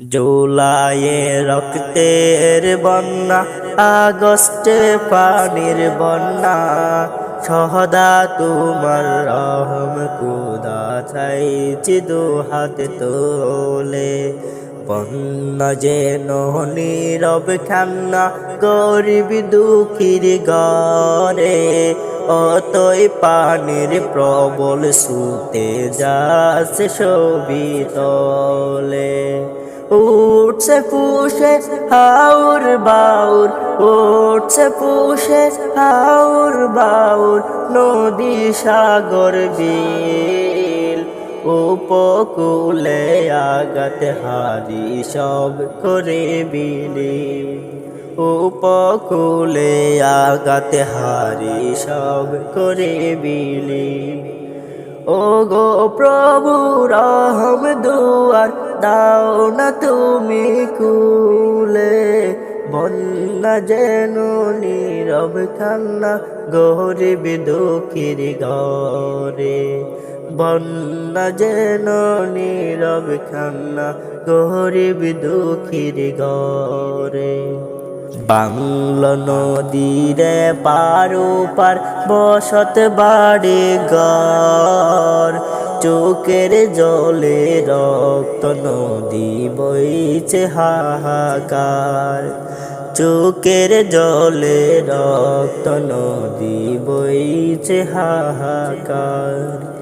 জুলাইয়ে রক্তের বন্যা, আগস্টে পানির বন্যা। সহদা তোমার রহম, কুদা চাইছি দু হাতে তোলে। বন্যা যেন নীরব খান্না গরিব দুঃখীর গরে অতই পানির প্রবল সুতে যাচ্ছে ছবি তলে। উঠছে পুষে হাউর বাউর, উঠছে পুষে হাউর বাউর, নদী সাগর বিল। উপকূলে আগাত হারি সব করে বিলি। উপকূলে আগাত হারি সব করে বিলি। ও গো প্রভু রহম দুয়ার দাও না তুমি কুলে, বন্যা যেন নীরব কান্না গরিব দুঃখীর ঘরে। বন্যা যেন নীরব কান্না গরিব দুঃখীর ঘরে। বাংলা নদীরে পারো পার, বসত বাড়ি গর চোখের জলে রক্ত নদী বইছে হাহাকার। চোখের জলে রক্ত নদী বইছে হাহাকার।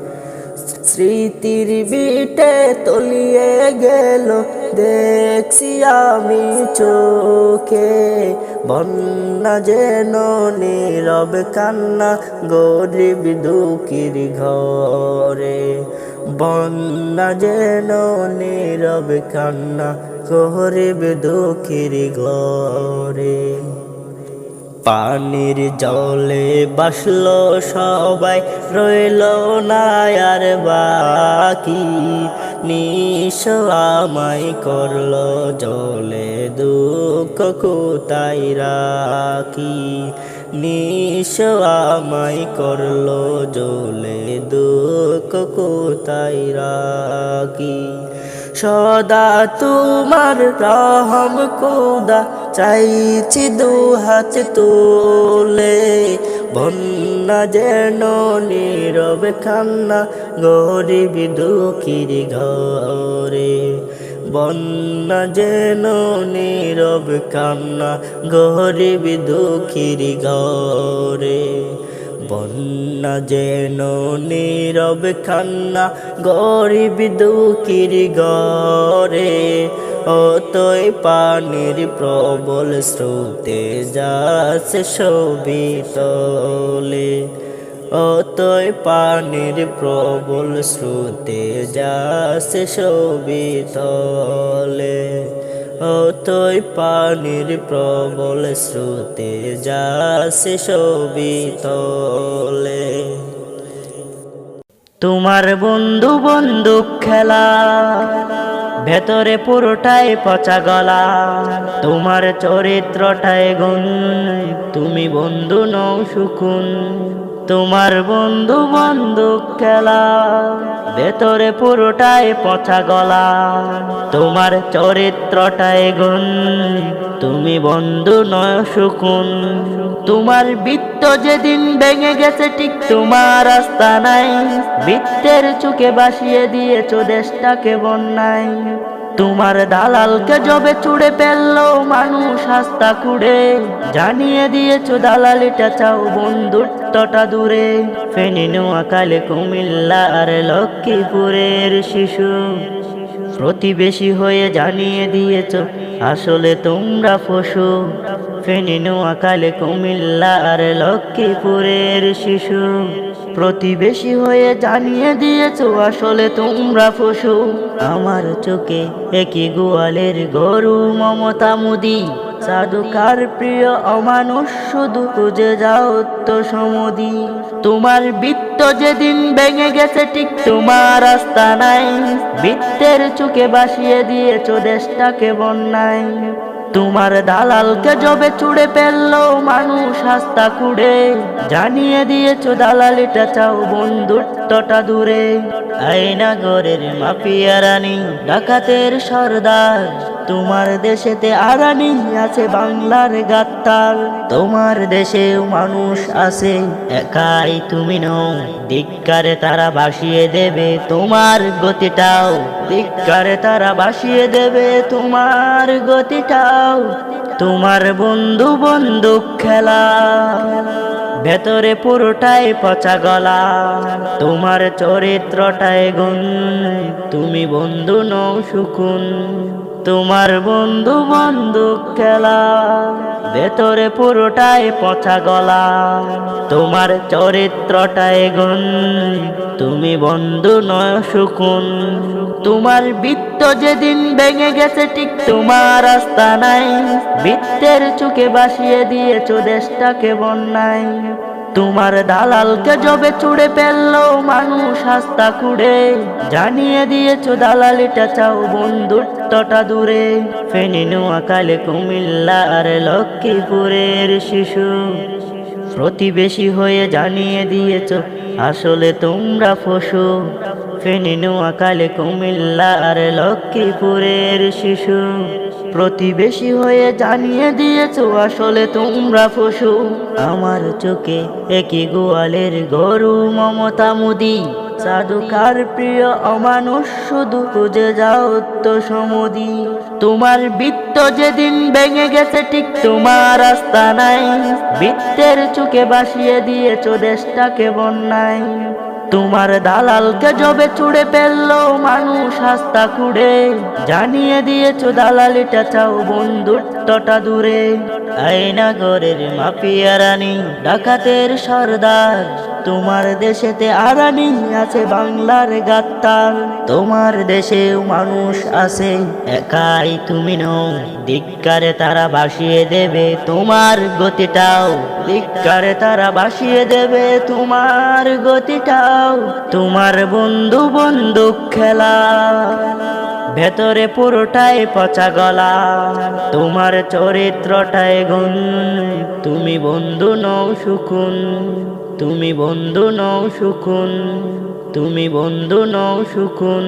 স্মৃতির বিটে তলিয়ে গেল। দেখছি আমি চোখে বন্যা যেন নীরব কান্না, গরিব দুঃখীর ঘরে। বন্যা যেন নীরব কান্না, গরিব দুঃখীর ঘরে। পানির জলে বাসলো সবাই, রইল না আর বাকি। নিশ আমায় করল জলে দুঃখ কোথায় রাখি? নিশ আমায় করল জলে দুঃখ কোথায় রাখি? সদা তোমার রহম কোদা চাইছি দু হাত তোলে, বন্যা যেন নীরবে খান্না, গরিব দুঃখীর ঘরে। বন্যা যেন নীরব কান্না গরিব দুঃখীর ঘরে। বন্যা যেন নীরব কান্না গরিব দুঃখীর গরে অতই পানির প্রবল স্রোতে যাচ্ছে ছবি তলে। অতই পানির প্রবল স্রোতে যাচ্ছে ছবি তলে। অতই পানির প্রবল স্রোতে যাচ্ছে ছবি তলে। তোমার বন্ধু বন্দুক খেলা, ভেতরে পুরোটাই পচা গলা, তোমার চরিত্রটাই গুণ, তুমি বন্ধু নও সুকুন। তোমার বন্ধু বন্দুক খেলা, ভেতরে পুরোটাই পচা গলা। তোমার চরিত্রটাই গুণ, তুমি বন্ধু নয় সুকুন তোমার বৃত্ত যেদিন ভেঙে গেছে, ঠিক তোমার রাস্তা নাই। বৃত্তের চুকে বাসিয়ে দিয়েছ দেশটাকে বন্যায়। তোমার দালালকে জবে চুড়ে ফেলল মানুষ হাস্তা কুড়ে। জানিয়ে দিয়েছ দালালিটা চাও বন্ধুত্বটা দূরে। ফেনি নোয়াকালে কুমিল্লা আর লক্ষ্মীপুরের শিশু। প্রতিবেশী হয়ে জানিয়ে দিয়েছ, আসলে তোমরা পশু। ফেনি নোয়াকালে কুমিল্লা আর লক্ষ্মীপুরের শিশু। প্রতিবেশী হয়ে জানিয়ে দিয়েছ, আসলে তোমরা পশু। আমার চোখে একই গোয়ালের গরু মমতা মুদি। সাধুকার প্রিয় অমানুষ শুধু খুঁজে যাও তো সমদি। তোমার বৃত্ত যেদিন ভেঙে গেছে, ঠিক তোমার রাস্তা নাই। বৃত্তের চোখে বাসিয়ে দিয়েছ, দেশটাকে বন্যায়। তোমার দালালকে জবে চুড়ে পেললো মানুষ হাস্তা কুড়ে জানিয়ে দিয়েছ দালালিটা চাও বন্ধুত্বটা দূরে। আইনাগরের মাফিয়া রানী, ডাকাতের সর্দার। তোমার দেশেতে আরানি আছে বাংলার গাত্তার তোমার দেশেও মানুষ আছে, একাই তুমি নও। ধিক্কারে তারা ভাসিয়ে দেবে তোমার গতিটাও। ধিক্কারে তারা ভাসিয়ে দেবে তোমার গতিটাও। তোমার বন্ধু বন্দুক খেলা, ভেতরে পুরোটাই পচা গলা। তোমার চরিত্রটাই গুণ, তুমি বন্ধু নও সুকুন। তোমার বন্ধু বন্দুক খেলা। ভেতরে পুরোটাই পচা গলা। তোমার চরিত্রটাই গুণ। তুমি বন্ধু নয় সুকুন তোমার বৃত্ত যেদিন ভেঙে গেছে, ঠিক তোমার রাস্তা নাই। বৃত্তের চোখে বাসিয়ে দিয়েছ দেশটাকে বন্যায়। তোমার দালালকে জবে চুড়ে পেললো মানুষ হাস্তা কুড়ে জানিয়ে দিয়েছ দালালিটা চাও বন্ধুত্বটা দূরে। ফেনি, নোয়াখালী, কুমিল্লা আর লক্ষ্মীপুরের শিশু। প্রতিবেশী হয়ে জানিয়ে দিয়েছ আসলে তোমরা পশু। ফেনি, নোয়াখালী, কুমিল্লা আর লক্ষ্মীপুরের শিশু। প্রতিবেশী হয়ে জানিয়ে দিয়েছ, আসলে তোমরা পশু। আমার চোখে একই গোয়ালের গরু মমতা মুদি। সাধুকার প্রিয় অমানুষ, শুধু খুঁজে যাও তো সমদি। তোমার বৃত্ত যেদিন ভেঙে গেছে, ঠিক তোমার রাস্তা নাই। বৃত্তের চোখে বাসিয়ে দিয়েছ, দেশটাকে বন্যায়। তোমার দালালকে জবে চুড়ে পেললো মানুষ হাস্তা কুড়ে জানিয়ে দিয়েছ দালালিটা চাও বন্ধুত্বটা দূরে। আইনাগরের মাফিয়া রানী, ডাকাতের সর্দার। তোমার দেশেতে আরানি আছে বাংলার গাত্তার তোমার দেশেও মানুষ আছে, একাই তুমি নও। ধিক্কারে তারা বাসিয়ে দেবে তোমার গতিটাও। ধিক্কারে তারা বাসিয়ে দেবে তোমার গতিটাও। তোমার বন্ধু বন্দুক খেলা, ভেতরে পুরোটাই পচা গলা। তোমার চরিত্রটাই গুণ, তুমি বন্ধু নও সুকুন। তুমি বন্ধু নও সুকুন তুমি বন্ধু নও সুকুন।